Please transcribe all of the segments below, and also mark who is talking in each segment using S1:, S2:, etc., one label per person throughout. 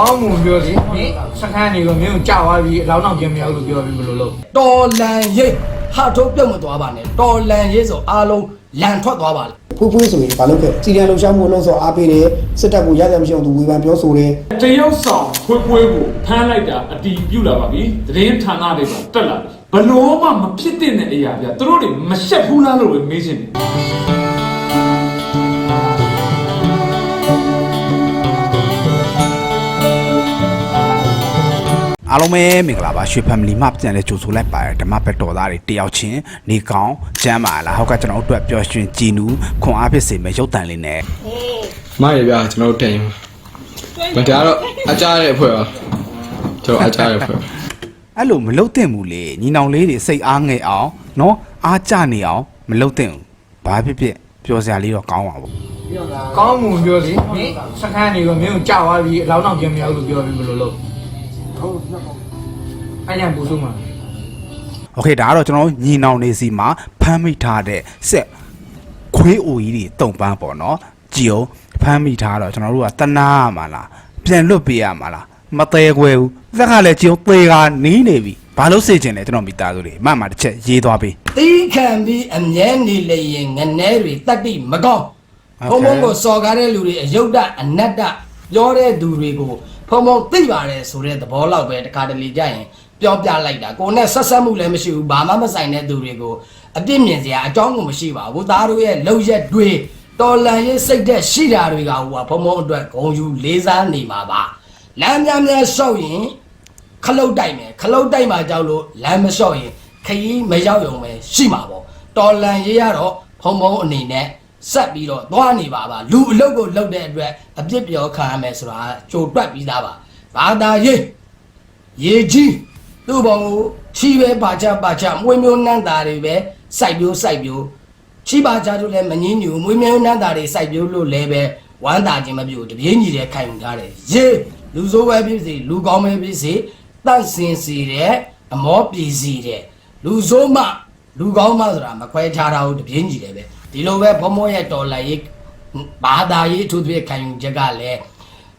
S1: ကောင်းမှုပြောစီမင်းစခန်းနေတော့မင်းကိုကြောက်သွားပြီအလောင်းတော့ပြန်မရောက်လို့ပြောပြီးဘယ်လိုလုပ်
S2: တော်လန်ရေးဟာထိုးပြုတ်မသွားပါနဲ့တော်လန်ရေးဆိုအားလုံးလန်ထွက်သွားပါလေ
S3: ဖွေးဖွေးဆိုရင်ဘာလုပ်ခဲ့စီရန်လှုပ်ရှားမှုလှုပ်ဆော်အားပေးတယ်စစ်တပ်ကိုရရမရှိအောင်သူဝေဖန်ပြောဆိုတယ်
S4: တရုတ်ဆောင်ဖွေးဖွေးကိုဖမ်းလိုက်တာအတီးပြုတ်လာပါပြီသတင်းဌာနတွေကတက်လာပြီဘလို့မှမဖြစ်တဲ့အရာပြသူတို့တွေမရှက်ဘူးလားလို့ပဲမေးချင်တယ်
S5: အားလုံးပဲမင်္ဂလာပါရွှေ family မှပြန်လဲကြိုဆိုလိုက်ပါတယ်ဓမ္မဘက်တော်သားတွေတယောက်ချင်းနေကောင်းကျမ်းပါလားဟောက်ကကျွန်တော်တို့အတွက်ပျော်ရွှင်ကြည်နူးခွန်အားဖြစ်စေမယ့်ရုပ်တံလေးနဲ့
S6: မရဗျာကျွန်တော်တို့တင်မတရားတော့အကြတဲ့အဖွဲ့ပါကျွန်တော်အကြတဲ့အဖွဲ့
S5: အဲ့လိုမလုတ်တင်ဘူးလေညီနောင်လေးတွေစိတ်အားငယ်အောင်နော်အားကြနေအောင်မလုတ်တင်ဘူးဘာဖြစ်ဖြစ်ပျော်စရာလေးတော့ကောင်းပါဘူး
S1: ကောင်းမှုပြောစီမင်းစခန်းနေတော့မင်းကိုကြောက်သွားပြီအလောင်းတော့ပြန်မရောက်လို့ပြောပြီးဘယ်လိုလုပ် အဲ့ညာပူဆုံးမှာ
S5: โอเคဒါကတော့ကျွန်တော်တို့ညီနောင်နေစီမှာဖမ်းမိထားတဲ့ဆက်ခွေးအိုကြီးတွေတုံပန်းပေါ့နော်ကြည်အောင်ဖမ်းမိထားတော့ကျွန်တော်တို့ကတနာရမှာလားပြန်လွတ်ပေးရမှာလားမသေးခွဲဘူးသက်ကလည်းကြည်အောင်သေကနီးနေပြီဘာလို့စေချင်လဲကျွန်တော်မိသားစုတွေအမှန်မှတစ်ချက်ရေးသွားပေး
S2: တီးခံပြီးအမြဲနေလေရင်ငနဲတွေတတ်တိမကောင်း
S5: ဟုတ်
S2: ဖုံ
S5: ကဲ့
S2: ဖုံကိုစော်ကားတဲ့လူတွေအယုတ်တအနတ္တပြောတဲ့သူတွေကို ဖုံဖုံသိပါတယ်ဆိုတဲ့သဘောလောက်ပဲတခါတလေကြရင်ပြောပြလိုက်တာကိုယ်နဲ့ဆက်ဆက်မှုလည်းမရှိဘူးဘာမှမဆိုင်တဲ့သူတွေကိုအပြစ်မြင်စရာအကြောင်းကိုမရှိပါဘူးသားတို့ရဲ့လောက်ရက်တွေတော်လန်ရေးစိတ်သက်ရှိတာတွေကဟိုကဖုံဖုံအတွက်ဂုံယူလေးစားနေမှာပါလမ်းများများရှောက်ရင်ခလုတ်တိုက်မယ်ခလုတ်တိုက်မှာကြောက်လို့လမ်းမလျှော့ရင်ခရီးမရောက်ရုံပဲရှိမှာပေါ့တော်လန်ရေးရတော့ဖုံဖုံအနေနဲ့ ဆက်ပြီးတော့သွားနေပါပါလူအလုတ်ကိုလုတ်တဲ့အတွက်အပြစ်ပြောခံရမယ်ဆိုတာကြိုတွက်ပြီးသားပါဘာသာရေးရေကြီးသူ့ဘောင်ကိုချီပဲပါချပါချမွေးမျိုးနန်းသားတွေပဲစိုက်ပြိုးစိုက်ပြိုးချီပါချတို့လည်းမငင်းညူမွေးမျိုးနန်းသားတွေစိုက်ပြိုးလို့လည်းပဲဝမ်းသာခြင်းမပြုတ်တပြေးညီတဲ့ခိုင်ယူထားတယ်ရေလူဆိုးပဲဖြစ်စေလူကောင်းပဲဖြစ်စေတန့်စင်စီတဲ့အမောပြည်စီတဲ့လူဆိုးမှလူကောင်းမှဆိုတာမခွဲခြားတာဟုတ်တပြေးညီတယ်ပဲ ဒီလိုပဲဘုံမောရဲ့တော်လိုက်ရေးဘာသာရေးအထူးသဖြင့်ခံယူချက်ကလည်း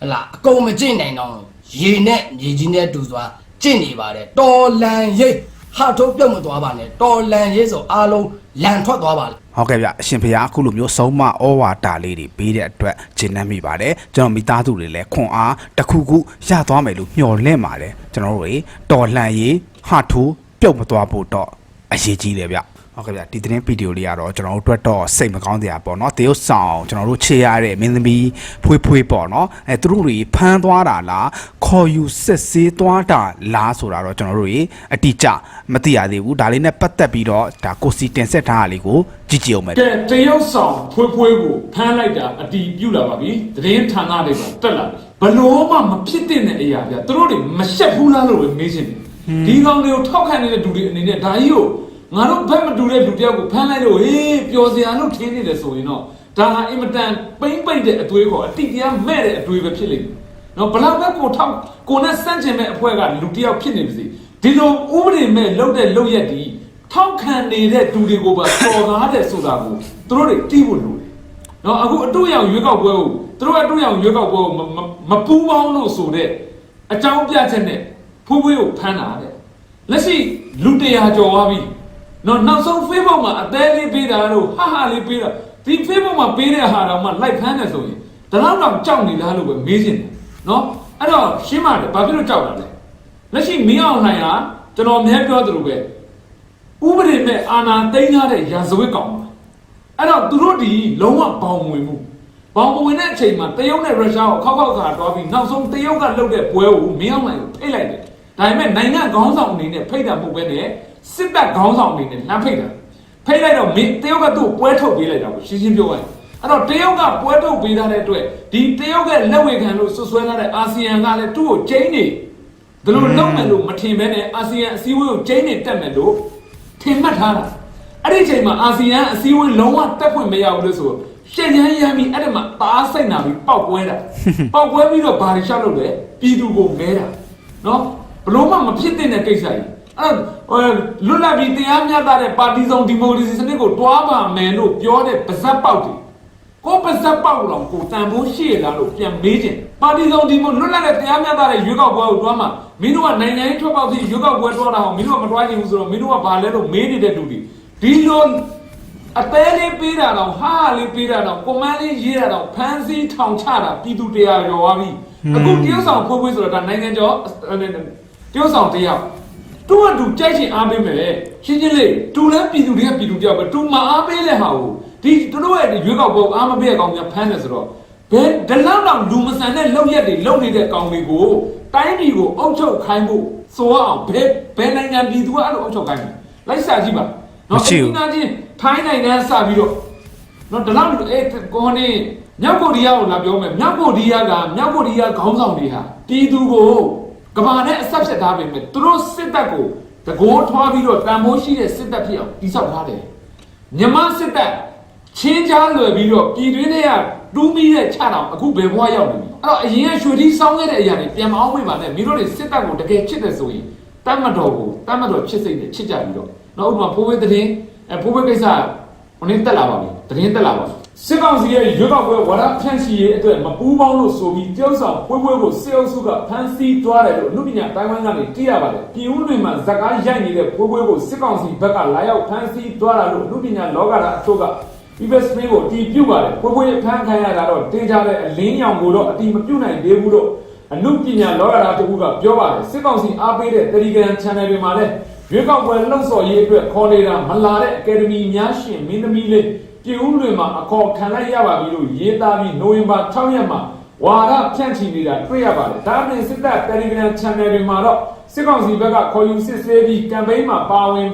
S2: ဟလာအကုန်မကျင့်နိုင်တော့ရေနဲ့မြေကြီးနဲ့တူစွာကျင့်နေပါတယ်တော်လန်ရေးဟာထိုးပြုတ်မသွားပါနဲ့တော်လန်ရေးဆိုအားလုံးလန်ထွက်သွားပါလေ
S5: ဟုတ်ကဲ့ဗျအရှင်ဖေဟာအခုလိုမျိုးဆုံးမဩဝါဒလေးတွေပေးတဲ့အတွက်ဂျင်းနှမ်းမိပါတယ်ကျွန်တော်မိသားစုတွေလည်းခွန်အားတစ်ခုခုရသွားမယ်လို့မျှော်လင့်ပါတယ်ကျွန်တော်တို့တွေတော်လှန်ရေးဟာထိုးပြုတ်မသွားဖို့တော့အရေးကြီးတယ်ဗျ ဟုတ်ကဲ့ဗျဒီသတင်းဗီဒီယိုလေးကတော့ကျွန်တော်တို့အတွက်တော့စိတ်မကောင်းစရာပေါ့နော်တရုတ်ဆောင်ကျွန်တော်တို့ချေရတဲ့မင်းသမီးဖွေးဖွေးပေါ့နော်အဲသူတို့တွေဖမ်းသွားတာလားခေါ်ယူစစ်ဆေးသွားတာလားဆိုတာတော့ကျွန်တော်တို့တွေအတိအကျမသိရသေးဘူးဒါလေးနဲ့ပတ်သက်ပြီးတော့ဒါကိုစီတင်ဆက်ထားတာလေးကိုကြည့်ကြည့်အောင်မယ်
S4: ကဲတရုတ်ဆောင်ဖွေးဖွေးကိုဖမ်းလိုက်တာအတီးပြုတ်လာပါပြီသတင်းဌာနတွေကတက်လာပြီဘလို့မှမဖြစ်တဲ့အရာပြသူတို့တွေမရှက်ဘူးလားလို့ပဲမေးချင်တယ်ဒီကောင်တွေကိုထောက်ခံနေတဲ့လူတွေအနေနဲ့ဒါကြီးကို ငါတို့ဘက်မတူတဲ့လူတယောက်ကိုဖမ်းလိုက်လို့ဟေးပျော်စရာလို့ထင်နေတယ်ဆိုရင်တော့ဒါဟာအင်မတန်ပိမ့်ပိတ်တဲ့အသွေးခေါ်အတိတရားမဲ့တဲ့အသွေးပဲဖြစ်လိမ့်မယ်နော်ဘလောက်ပဲကိုထောက်ကိုနဲ့စန့်ကျင်မဲ့အဖွဲ့ကလူတယောက်ဖြစ်နေပါစေဒီလိုဥပဒေမဲ့လုပ်တဲ့လုပ်ရက်ဒီထောက်ခံနေတဲ့လူတွေကိုပါပေါ်ကားတဲ့ဆိုတာကိုသူတို့တွေတီးဖို့လိုတယ်နော်အခုအတူရောင်ရွေးကောက်ပွဲကိုသူတို့အတူရောင်ရွေးကောက်ပွဲကိုမမမပူးပေါင်းလို့ဆိုတဲ့အကြောင်းပြချက်နဲ့ဖိုးဖွေးကိုဖမ်းတာတဲ့လက်ရှိလူတရာကျော်သွားပြီ နော်နောက်ဆုံး Facebook မှာအသေးလေးပေးတာတို့ဟာဟာလေးပေးတာဒီ Facebook မှာပေးတဲ့ဟာတော့မှလိုက်ဖမ်းတယ်ဆိုရင်ဒါတော့တော့ကြောက်နေလားလို့ပဲမေးချင်တယ်နော်အဲ့တော့ရှင်းပါတယ်ဘာဖြစ်လို့ကြောက်တာလဲလက်ရှိမင်းအောင်နိုင်ဟာကျွန်တော်အများပြောသလိုပဲဥပဒေမဲ့အာဏာသိမ်းထားတဲ့ရာဇဝတ်ကောင်ပါအဲ့တော့သူတို့ဒီလုံးဝဘောင်ဝင်မှုဘောင်ဝင်တဲ့အချိန်မှာတရုတ်နဲ့ရုရှားကိုခောက်ခောက်ခါတွားပြီးနောက်ဆုံးတရုတ်ကလှုပ်တဲ့ပွဲကိုမင်းအောင်နိုင်ကိုဖိတ်လိုက်တယ်ဒါပေမဲ့နိုင်ငံခေါင်းဆောင်အနေနဲ့ဖိတ်တာမဟုတ်ဘဲနဲ့ စစ်တပ်ခေါင်းဆောင်အနေနဲ့လှမ်းဖိတ်တာဖိတ်လိုက်တော့မင်းတရုတ်ကသူ့ကိုပွဲထုတ်ပေးလိုက်တာကိုရှင်းရှင်းပြောရရင်အဲ့တော့တရုတ်ကပွဲထုတ်ပေးထားတဲ့အတွက်ဒီတရုတ်ကလက်ဝေခံလို့ဆွဆွဲလာတဲ့အာဆီယံကလည်းသူ့ကိုကျင်းနေဒါလို့လုံးမယ်လို့မထင်ဘဲနဲ့အာဆီယံအစည်းအဝေးကိုကျင်းနေတက်မယ်လို့ထင်မှတ်ထားတာအဲ့ဒီအချိန်မှာအာဆီယံအစည်းအဝေးလုံးဝတက်ဖွင့်မရဘူးလို့ဆိုရှက်ရမ်းရမ်းပြီးအဲ့ဒီမှာပါစိတ်နာပြီးပောက်ကွဲတာပောက်ကွဲပြီးတော့ဘာတွေရှောက်လို့လဲပြည်သူကိုမဲတာနော်ဘလို့မှမဖြစ်တဲ့ကိစ္စကြီး အဲ့တော့လွတ်လပ်ပြီးတရားမျှတတဲ့ပါတီစုံဒီမိုကရေစီစနစ်ကိုတွားပါမယ်လို့ပြောတဲ့ပါဇက်ပေါက်တွေကိုပါဇက်ပေါက်လောင်ကိုတန်ဖိုးရှိရလားလို့ပြန်မေးခြင်းပါတီစုံဒီမိုလွတ်လပ်တဲ့တရားမျှတတဲ့ရွေးကောက်ပွဲကိုတွားမှာမင်းတို့ကနိုင်ငံရေးထွက်ပေါက်ပြီးရွေးကောက်ပွဲတွားတာဟောမင်းတို့ကမတွားချင်ဘူးဆိုတော့မင်းတို့ကဘာလဲလို့မေးနေတဲ့တူတွေဒီလိုအသေးလေးပေးတာတော့ဟာလေးပေးတာတော့ကွန်မန်းလေးရေးတာတော့ဖန်းစည်းထောင်ချတာပြည်သူတရားရော်သွားပြီအခုတရုတ်ဆောင်ဖိုးဖွေးဆိုတော့ဒါနိုင်ငံကျော်တရုတ်ဆောင်တရား တူကတူကြိုက်ချင်အားပေးမယ်ရှင်းချင်းလေးတူလဲပြည်သူတွေကပြည်သူကြောက်ပဲတူမအားပေးတဲ့ဟာကိုဒီတို့ရဲ့ရွေးကောက်ပွဲအားမပေးတဲ့ကောင်ကဖမ်းတယ်ဆိုတော့ဘယ်ဒလောက်တော့လူမဆန်တဲ့လောက်ရက်တွေလောက်နေတဲ့ကောင်တွေကိုတိုင်းပြည်ကိုအုပ်ချုပ်ခိုင်းဖို့ဆိုအောင်ဘယ်ဘယ်နိုင်ငံပြည်သူကအဲ့လိုအုပ်ချုပ်ခိုင်းလဲလိုက်စာကြည့်ပါနော်ဒီနာချင်းထိုင်းနိုင်ငံစပြီးတော့နော်ဒလောက်အဲ့ကိုနေမြောက်ကိုရီးယားကိုလာပြောမယ်မြောက်ကိုရီးယားကမြောက်ကိုရီးယားခေါင်းဆောင်တွေဟာပြည်သူကို ကဘာနဲ့အဆက်ဖြတ်ထားပေမဲ့သူတို့စစ်တပ်ကိုတကိုးထွားပြီးတော့တန်ဖိုးရှိတဲ့စစ်တပ်ဖြစ်အောင်တိစောက်ထားတယ်မြန်မာစစ်တပ်ချင်းချားလွယ်ပြီးတော့ပြည်တွင်းထဲကတူးမိတဲ့ချတောင်အခုဘယ်ဘွားရောက်နေပြီအဲ့တော့အရင်ကရွှေတိစောင်းခဲ့တဲ့အရာတွေပြန်မအောင်မိပါနဲ့မင်းတို့တွေစစ်တပ်ကိုတကယ်ချစ်တယ်ဆိုရင်တတ်မတော်ကိုတတ်မတော်ချစ်စိတ်နဲ့ချစ်ကြပြီးတော့နောက်ဥပမာဖိုးဝဲသတင်းအဲဖိုးဝဲကိစ္စဟိုနေ့တက်လာပါပြီသတင်းတက်လာပါပြီ စစ်ကောင်စီရဲ့ရွေးကောက်ပွဲဝါဒဖြန့်ချီရေးအတွက်မပူးပေါင်းလို့ဆိုပြီးတယောက်ဆောင်ပွဲပွဲကိုစစ်အုပ်စုကဖမ်းဆီးသွားတယ်လို့အမှုပညာတိုင်းဝန်းကနေသိရပါတယ်ပြည်ဦးလွင်မှာဇက်ကားရိုက်နေတဲ့ပွဲပွဲကိုစစ်ကောင်စီဘက်ကလာရောက်ဖမ်းဆီးသွားတာလို့အမှုပညာလောကဓာတ်အချို့က People Spain ကိုအတီးပြုတ်ပါတယ်။ပွဲပွဲဖန်ခံရတာတော့တင်ကြတဲ့အလင်းရောင်ကိုတော့အတီးမပြုတ်နိုင်သေးဘူးလို့အမှုပညာလောကဓာတ်တခုကပြောပါတယ်။စစ်ကောင်စီအားပေးတဲ့ Telegram Channel တွေမှာလည်းရွေးကောက်ပွဲလှုပ်ဆော်ရေးအတွက်ခေါ်နေတာမလာတဲ့အကယ်ဒမီများရှင်မင်းသမီးလေး ပြည်ဦးလွင်မှာအခေါ်ခံလိုက်ရပါပြီလို့ရေးသားပြီးနိုဝင်ဘာ6ရက်မှာဝါရဖြန့်ချီနေတာတွေ့ရပါတယ်။ဒါအပြင်စစ်တပ် Telegram Channel တွေမှာတော့စစ်ကောင်စီဘက်ကခေါ်ယူစစ်ဆေးပြီးကမ်ပိန်းမှာပါဝင်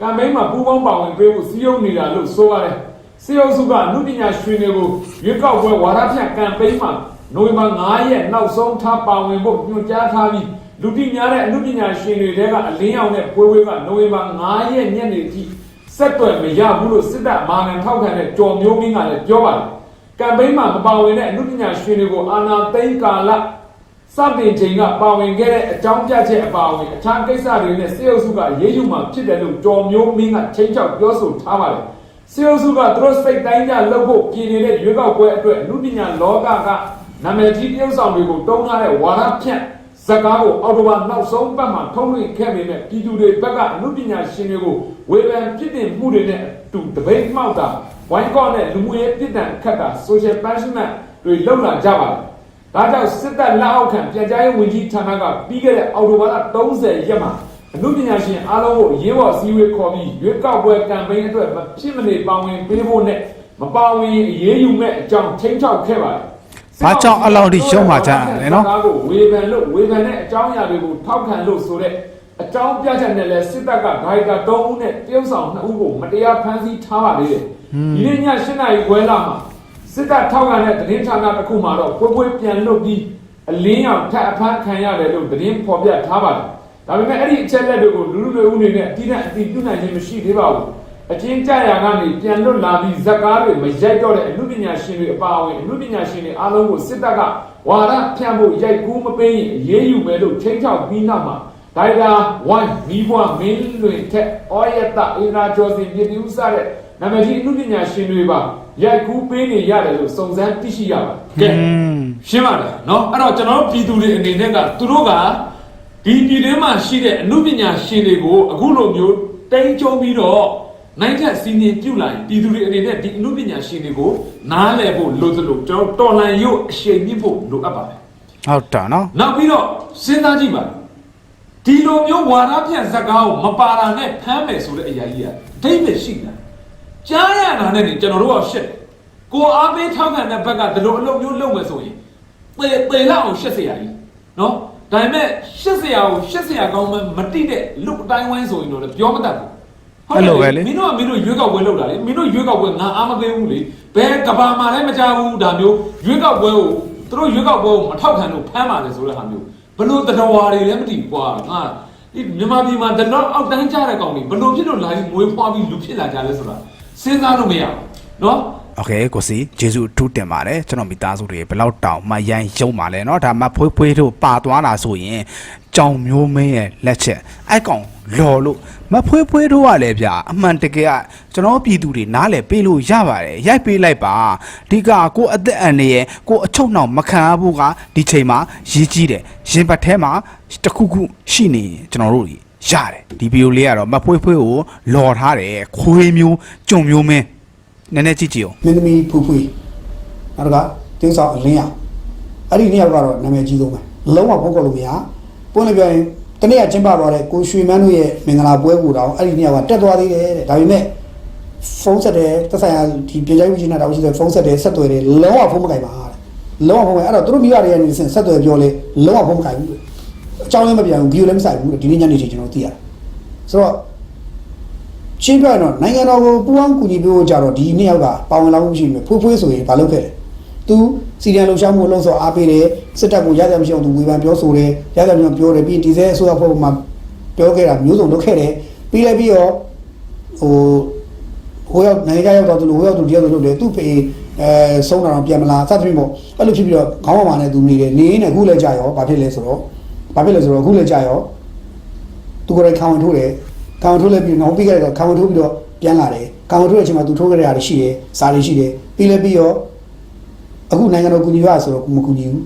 S4: ကမ်ပိန်းမှာပူးပေါင်းပါဝင်ပေးဖို့စီးရုံးနေတာလို့ဆိုပါတယ်။စီအိုစုကအမှုပညာရှင်တွေကိုရွေးကောက်ပွဲဝါဒဖြန့်ကမ်ပိန်းမှာနိုဝင်ဘာ9ရက်နောက်ဆုံးထားပါဝင်ဖို့ညွှန်ကြားထားပြီးလူတိများတဲ့အမှုပညာရှင်တွေတဲကအလင်းရောင်တဲ့ပွဲပွဲကနိုဝင်ဘာ9ရက်ညနေထိ ဆက်သွယ်မရဘူးလို့စစ်တပ်မာနထောက်ခံတဲ့ကြော်မျိုးမင်းကလည်းပြောပါတယ်ကမ်ပိန်းမှာမပါဝင်တဲ့အမှုပညာရှင်တွေကိုအာဏာသိမ်းကာလစတင်ချိန်ကပါဝင်ခဲ့တဲ့အကြောင်းပြချက်အပါအဝင်အခြားကိစ္စတွေနဲ့စစ်အုပ်စုကရေးယူမှဖြစ်တယ်လို့ကြော်မျိုးမင်းကချိန်ချောက်ပြောဆိုထားပါတယ်စီအိုစုကသူတို့စိတ်တိုင်းကြလှုပ်ဖို့ပြည်နေတဲ့ရွေးကောက်ပွဲအတွက်လူပညာလောကကနာမည်ကြီးတယောက်ဆောင်တွေကိုတုံးထားတဲ့ဝါရဖြန့်ဇကားကိုအော်တိုဘာနောက်ဆုံးပတ်မှာထုံးလွှင့်ခဲ့ပေမဲ့ပြည်သူတွေဘက်ကအမှုပညာရှင်တွေကို ဝေဖန်ပြစ်တင်မှုတွေနဲ့အတူတပိတ်မှောက်တာဝိုင်းကော့နဲ့လူမှုရေးပြစ်ဒဏ်ခတ်တာ social punishment တွေလုပ်လာကြပါတယ်။ဒါကြောင့်စစ်တပ်လက်အောက်ခံပြန်ကြားရေးဝန်ကြီးဌာနကပြီးခဲ့တဲ့အော်တိုဘာလ30ရက်မှာအမှုပညာရှင်အားလုံးကိုရေးပေါ်စည်းဝေးခေါ်ပြီးရွေးကောက်ပွဲကမ်ပိန်းအတွက်မဖြစ်မနေပါဝင်ပေးဖို့နဲ့မပါဝင်ရင်အရေးယူမဲ့အကြောင်းချိန်ချောက်ခဲ့ပါတယ်။
S5: ဘာကြောင့်အဲ့လောက်ထိရှုံးမှကြလဲနော်
S4: ဒါကိုဝေဖန်လို့ဝေဖန်တဲ့အကြောင်းအရာတွေကိုထောက်ခံလို့ဆိုတဲ့ အကြောင်းပြချက်နဲ့လဲစစ်တပ်ကဂိုင်တာ၃ဦးနဲ့တရုတ်ဆောင်2ဦးကိုမတရားဖမ်းဆီးထားပါလေတယ်။ဒီနေ့ည7နာရီခွဲလာမှာစစ်တပ်ထောက်ခံတဲ့သတင်းဌာနတစ်ခုမှာတော့ပွဲပွဲပြန်လွတ်ပြီးအလင်းရောင်ထပ်အဖမ်းခံရတယ်လို့သတင်းဖော်ပြထားပါတယ်။ဒါပေမဲ့အဲ့ဒီအချက်လက်တွေကိုလူလူတွေဦးနေနဲ့အတိအကျအတိပြုနိုင်ခြင်းမရှိသေးပါဘူး။အချင်းကြရာကနေပြန်လွတ်လာပြီးဇက်ကားတွေမရိုက်တော့တဲ့အမှုပညာရှင်တွေအပါအဝင်အမှုပညာရှင်တွေအားလုံးကိုစစ်တပ်ကဝါဒဖြန့်ဖို့ရိုက်ကူးမပေးရင်အရေးယူမယ်လို့ချိန်ချောက်ပြီးနောက်မှာ ဒိုင်တာဝိုင်းမိဘွားမင်းလွင်ထက်အော်ရတအင်ရာကျော်စင်ပြည်သူစတဲ့နာမည်ကြီးအမှုပညာရှင်တွေပါရိုက်ကူးပေးနေရတယ်လို့စုံစမ်းသိရှိရပါတယ်။ကဲရှင်းပါလားနော်အဲ့တော့ကျွန်တော်တို့ပြည်သူတွေအနေနဲ့ကသူတို့ကဒီပြည်တွင်းမှာရှိတဲ့အမှုပညာရှင်တွေကိုအခုလိုမျိုးတိမ်ကျုံပြီးတော့နိုင်ထက်စီးနေပြုတ်လာရင်ပြည်သူတွေအနေနဲ့ဒီအမှုပညာရှင်တွေကိုနားလည်ဖို့လိုသလိုကျွန်တော်တော်လန်ရုပ်အရှိန်မြင့်ဖို့လိုအပ်ပါတယ်
S5: ဟုတ်တာနော်
S4: နောက်ပြီးတော့စဉ်းစားကြည့်ပါ ဒီလိုမျိုးဝါဒပြန့်စကားကိုမပါတာနဲ့ဖမ်းမယ်ဆိုတဲ့အရာကြီးကအဓိပ္ပာယ်ရှိတာကြားရတာနဲ့ကျွန်တော်တို့ကရှက်ကိုအားပေးထောက်ခံတဲ့ဘက်ကဒီလိုအလုပ်မျိုးလုပ်မယ်ဆိုရင်သေသေလောက်အောင်ရှက်စရာကြီးနော်ဒါပေမဲ့ရှက်စရာကိုရှက်စရာကောင်းမှမတိတဲ့လူအတိုင်းဝိုင်းဆိုရင်တော့ပြောမတတ်ဘူး
S5: ဟုတ်တယ်လေ
S4: မင်းတို့ကမင်းတို့ရွေးကောက်ပွဲလုပ်တာလေမင်းတို့ရွေးကောက်ပွဲငါအားမပေးဘူးလေဘယ်ကဘာမှလည်းမကြဘူးဒါမျိုးရွေးကောက်ပွဲကိုသူတို့ရွေးကောက်ပွဲကိုမထောက်ခံလို့ဖမ်းပါလေဆိုတဲ့ဟာမျိုး ဘလို့တတော်ဝါတွေလည်းမတည်ကွာငါဒီမြန်မာပြည်မှာတတော့အောက်တန်းကြတဲ့ကောင်တွေဘလို့ဖြစ်လို့လာပြီးမွေးဖွားပြီးလူဖြစ်လာကြလဲဆိုတာစဉ်းစားလို့မရဘူးနော်
S5: โอเคကိုစီဂျေစုအထူးတင်ပါတယ်ကျွန်တော်မိသားစုတွေဘယ်လောက်တောင်မှရန်ရုံပါလဲเนาะဒါမှဖွေးဖွေးတို့ပါသွားတာဆိုရင်ကြောင်မျိုးမင်းရဲ့လက်ချက်အဲ့ကောင် လော်လို့မဖွေးဖွေးတို့ကလည်းဗျာအမှန်တကယ်ကကျွန်တော်ပြည်သူတွေနားလည်ပေးလို့ရပါတယ်ရိုက်ပေးလိုက်ပါဒီကကိုအသက်အန္တရာယ်ကိုအချုပ်နှောင်မခံရဘူးကဒီချိန်မှာရည်ကြီးတယ်ရင်ပတ်ထဲမှာတစ်ခုခုရှိနေရင်ကျွန်တော်တို့ကြီးရတယ်ဒီဗီဒီယိုလေးကတော့မဖွေးဖွေးကိုလော်ထားတယ်ခွေးမျိုးကြုံမျိုးမင်းနည်းနည်းကြည့်ကြည့်အောင်
S3: မင်းသမီးဖူဖူနောက်ကတင်းဆောင်အလင်းရအဲ့ဒီနှစ်ယောက်ကတော့နာမည်ကြီးဆုံးပဲလုံးဝဖုတ်ကောက်လို့မရပွင့်လိုက်ပြောရင် တနေ့ကကျင်းပသွားတဲ့ကိုရွှေမန်းတို့ရဲ့မင်္ဂလာပွဲကိုတော့အဲ့ဒီနှစ်ယောက်ကတက်သွားသေးတယ်တဲ့ဒါပေမဲ့ဖုန်းဆက်တယ်သက်ဆိုင်ရာဒီပြင်ချိုင်းဦးကြီးနဲ့တောင်ရှိတယ်ဖုန်းဆက်တယ်ဆက်သွယ်တယ်လုံးဝဖုန်းမကင်ပါတဲ့လုံးဝဖုန်းမကင်အဲ့တော့သူတို့မိဘတွေကနေဆက်သွယ်ပြောလေလုံးဝဖုန်းမကင်ဘူးအကြောင်းလည်းမပြန်ဘူးဗီဒီယိုလည်းမဆိုင်ဘူးဒီနေ့ညနေချိန်ကျွန်တော်သိရတယ်ဆိုတော့ရှင်းပြရင်တော့နိုင်ငံတော်ကိုပူးပေါင်းကူညီပေးဖို့ကြတော့ဒီနှစ်ယောက်ကပါဝင်လာမှုရှိမယ်ဖွေးဖွေးဆိုရင်ဘာလုပ်ခဲ့လဲသူ စီရီယံလှုပ်ရှားမှုလှုပ်ဆော်အားပေးတယ်စစ်တပ်ကိုရရမရှိအောင်သူဝေဖန်ပြောဆိုတယ်ရရမရှိအောင်ပြောတယ်ပြီးရင်ဒီစဲအစိုးရဖွဲ့မှာပြောခဲ့တာမျိုးစုံလုပ်ခဲ့တယ်ပြီးလည်းပြီးတော့ဟိုဟိုရောက်နိုင်ငံခြားရောက်တော့သူဟိုရောက်သူတယောက်လုပ်တယ်သူ့ဖေအဲဆုံးတာတော့ပြန်မလာစသဖြင့်ပေါ့အဲ့လိုဖြစ်ပြီးတော့ခေါင်းပေါ်မှာနဲ့သူနေတယ်နေနေအခုလည်းကြာရောဘာဖြစ်လဲဆိုတော့ဘာဖြစ်လဲဆိုတော့အခုလည်းကြာရောသူကိုယ်တိုင်ခံဝန်ထိုးတယ်ခံဝန်ထိုးလဲပြီးနောက်ပြီးခဲ့တော့ခံဝန်ထိုးပြီးတော့ပြန်လာတယ်ခံဝန်ထိုးတဲ့အချိန်မှာသူထိုးခဲ့တဲ့ဟာတွေရှိတယ်စာတွေရှိတယ်ပြီးလဲပြီးတော့ အခုနိုင်ငံတော်ကူညီရဆိုတော့မကူညီဘူး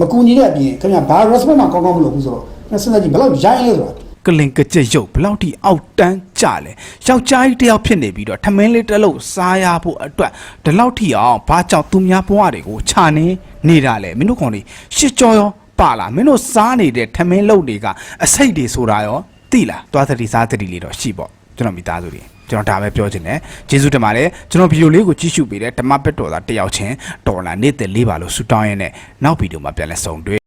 S3: မကူညီတဲ့အပြင်ခင်ဗျဘာ response မှကောင်းကောင်းမလုပ်ဘူးဆိုတော့စဉ်းစားကြည့်ဘယ်လောက်ရိုင်းလဲဆိုတာ
S5: ကလင်ကကြက်ရုပ်ဘယ်လောက်ထိအောက်တန်းကြလဲယောက်ျားကြီးတစ်ယောက်ဖြစ်နေပြီးတော့ထမင်းလေးတစ်လုံးစားရဖို့အတွက်ဒီလောက်ထိအောင်ဘာကြောင့်သူများဘဝတွေကိုခြာနေနေတာလဲမင်းတို့ကောင်တွေရှစ်ကြောရောပါလားမင်းတို့စားနေတဲ့ထမင်းလုံးတွေကအစိတ်တွေဆိုတာရောသိလားသွားသတိစားသတိလေးတော့ရှိပေါ့ကျွန်တော်မိသားစုတွေ ကျွန်တော်ဒါပဲပြောချင်တယ်ကျေးဇူးတင်ပါတယ်ကျွန်တော်ဗီဒီယိုလေးကိုကြည့်ရှုပေးတဲ့ဓမ္မပက်တော်သားတယောက်ချင်းဒေါ်လာနေ့သက်လေးပါလို့ဆူတောင်းရင်းနဲ့နောက်ဗီဒီယိုမှာပြန်လဲဆုံတွေ့